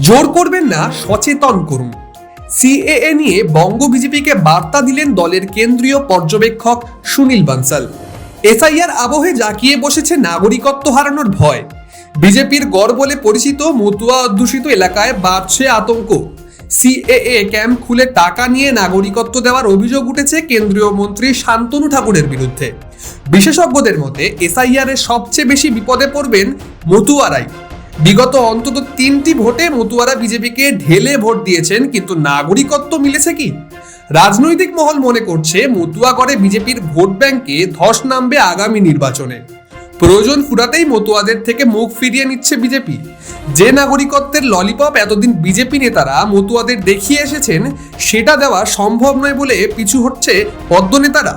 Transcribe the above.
জোর করবেন না, সচেতন করুন। সিএএ নিয়ে বঙ্গ বিজেপিকে বার্তা দিলেন দলের কেন্দ্রীয় পর্যবেক্ষক সুনীল বানসাল। এসআইআর আবহে জাকিয়ে বসেছে নাগরিকত্ব হারানোর ভয়। বিজেপির গড় বলে পরিচিত মতুয়া অধ্যুষিত এলাকায় বাড়ছে আতঙ্ক। সিএএ ক্যাম্প খুলে টাকা নিয়ে নাগরিকত্ব দেওয়ার অভিযোগ উঠেছে কেন্দ্রীয় মন্ত্রী শান্তনু ঠাকুরের বিরুদ্ধে। বিশেষজ্ঞদের মতে, এসআইআর এর সবচেয়ে বেশি বিপদে পড়বেন মতুয়ারাই বিগত অন্তত তিনটি ভোটে মতুয়ারা বিজেপিকে ঢেলে ভোট দিয়েছেন, কিন্তু নাগরিকত্ব মিলেছে কি? রাজনৈতিক মহল মনে করছে মতুয়াগড়ে বিজেপির ভোট ব্যাংকে ধস নামবে আগামী নির্বাচনে। প্রয়োজন ফুরাতেই মতুয়াদের থেকে মুখ ফিরিয়ে নিচ্ছে বিজেপি। যে নাগরিকত্বের ললিপপ এতদিন বিজেপি নেতারা মতুয়াদের দেখিয়ে এসেছেন, সেটা দেওয়া সম্ভব নয় বলে পিছু হচ্ছে পদ্ম নেতারা